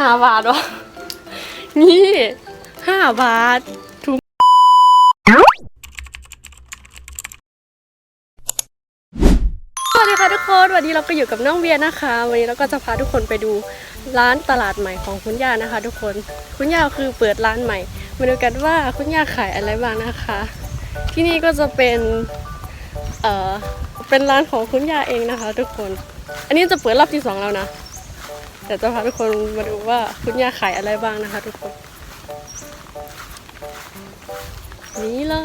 ห้าบาทวะนี่ห้าบาทถุงสวัสดีค่ะทุกคนวันนี้เราก็อยู่กับน้องเวียนะคะ วันนี้เราก็จะพาทุกคนไปดูร้านตลาดใหม่ของคุณย่านะคะ ทุกคนคุณย่าคือเปิดร้านใหม่มาดูกันว่าคุณย่าขายอะไรบ้างนะคะ ที่นี่ก็จะเป็นเอ่อเป็นร้านของคุณย่าเองนะคะ ทุกคน อันนี้จะเปิดรอบที่สองแล้วนะ แต่จะพาทุกคนมาดูว่าคุณย่าขายอะไรบ้างนะคะ ทุกคน นี่เล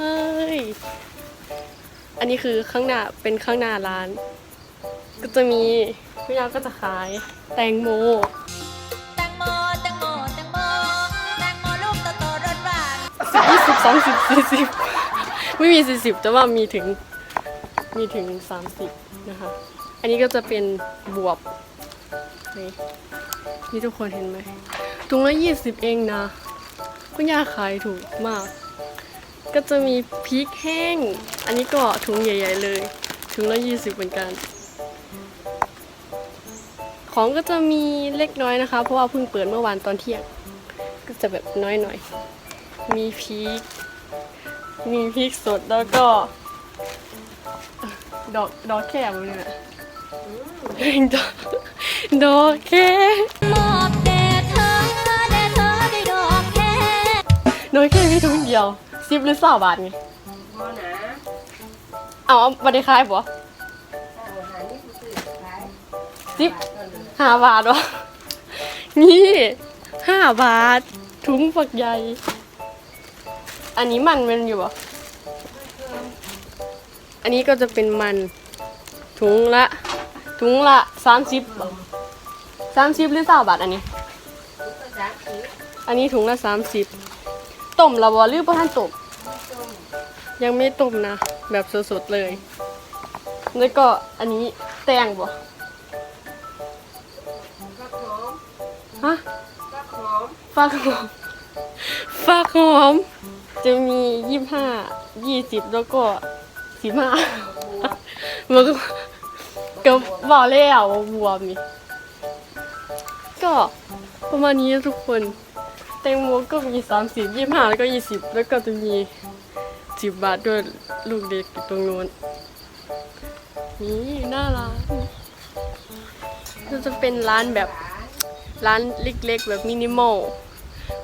ย อันนี้คือข้างหน้าเป็นข้างหน้าร้าน ก็จะมีคุณย่าก็จะขายแตงโมแตงโมแตงโมแตงโมแตงโมลูกโตๆรสหวานสิบยี่สิบสองสิบสี่สิบไม่มีสี่สิบแต่ว่ามีถึงมีถึงสามสิบนะคะ อันนี้ก็จะเป็นบวบ นี่นี่ทุกคนเห็นไหมถุงละยี่สิบเองนะ คุณย่าขายถูกมาก ก็จะมีพริกแห้ง อันนี้ก็ถุงใหญ่ ๆ เลยถุงละยี่สิบเหมือนกัน ของก็จะมีเล็กน้อยนะคะ เพราะว่าเพิ่งเปิดเมื่อวานตอนเที่ยง ก็จะแบบน้อยหน่อย มีพริก มีพริกสดแล้วก็ ดอกดอกแค่มันเนี่ยดอก ดอกแค่มอบแด่เธอแด่เธอด้วยดอกแค่ดอกแค่มีถุงเดียวสิบหรือสาบาทไงพอนะเอาเอาบัตรคายปะเอาหานี่กูซื้อขายสิบต้นหนึ่งห้าบาทวะนี่ห้าบาท ถุงฝักใหญ่ อันนี้มันมันอยู่ปะอันนี้ก็จะเป็นมัน ถุงละ ถุงละสามสิบ สามสิบหรือสาบาทอันนี้ อันนี้ถุงละสามสิบต้มและบอหรือบ่ทันต้มต้มยังไม่ต้มนะ แบบสดๆเลย แล้วก็อันนี้แตงบ่ฟักหอมฮะฟักหอมฟักหอมฟักหอม จะมียี่ห้ายี่สิบแล้วก็สิบห้ามันก็ก็บอกแล้วบวมนี่ ก็ประมาณนี้ทุกคน แตงโมก็มีสามสิบยี่ห้าแล้วก็ยี่สิบแล้วก็จะมีสิบบาทด้วยลูกเด็กอยู่ตรงนู้นนี่น้าร้านก็จะเป็นร้านแบบร้านเล็กๆ แบบมินิมอล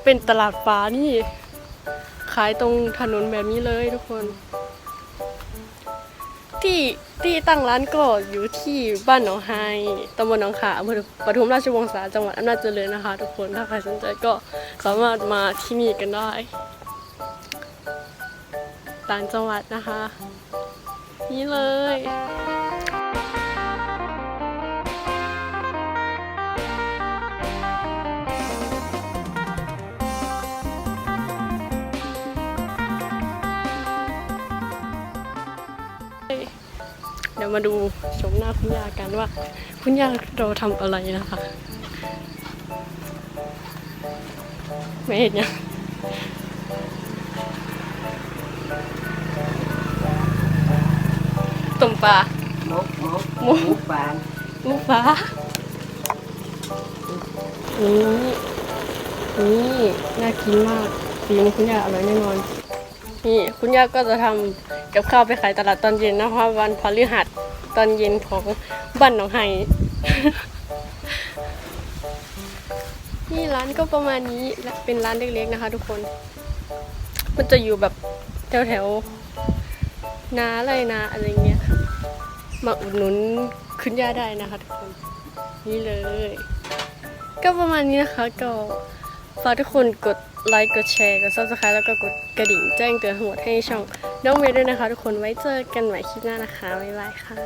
เป็นตลาดฟ้านี่ ขายตรงถนนแบบนี้เลยทุกคน ที่ที่ตั้งร้านก็อยู่ที่บ้านหนองไฮตำบลหนองขาอำเภอปทุมราชวงศาจังหวัดอำนาจเจริญนะคะ ทุกคนถ้าใครสนใจก็สามารถมาที่นี่กันได้ต่างจังหวัดนะคะ นี่เลย เดี๋ยวมาดูชมหน้าคุณย่ากันว่า คุณย่าเราทำอะไรนะคะ ไม่เห็นยังต้มปลาหมกหมกหมกหมูปานลูกฟ้านี่นี่น่ากินมากฝีมือคุณย่าอร่อยแน่นอน นี่คุณย่าก็จะทำกับข้าวไปขายตลาดตอนเย็นนะคะวันพฤหัสตอนเย็นของบ้านหนองไฮนี่ร้านก็ประมาณนี้และเป็นร้านเล็กๆนะคะ ทุกคน มันจะอยู่แบบแถวๆนาอะไรนาอะไรเงี้ยมาอุดหนุนคุณย่าได้นะคะ ทุกคน นี่เลย ก็ประมาณนี้นะคะก็ ฝากทุกคนกดไลค์ กดแชร์ กด subscribe แล้วก็กดกระดิ่งแจ้งเตือนทั้งหมดให้ช่องน้องเมย์ด้วยนะคะ ทุกคนไว้เจอกันใหม่คลิปหน้านะคะ บ๊ายบายค่ะ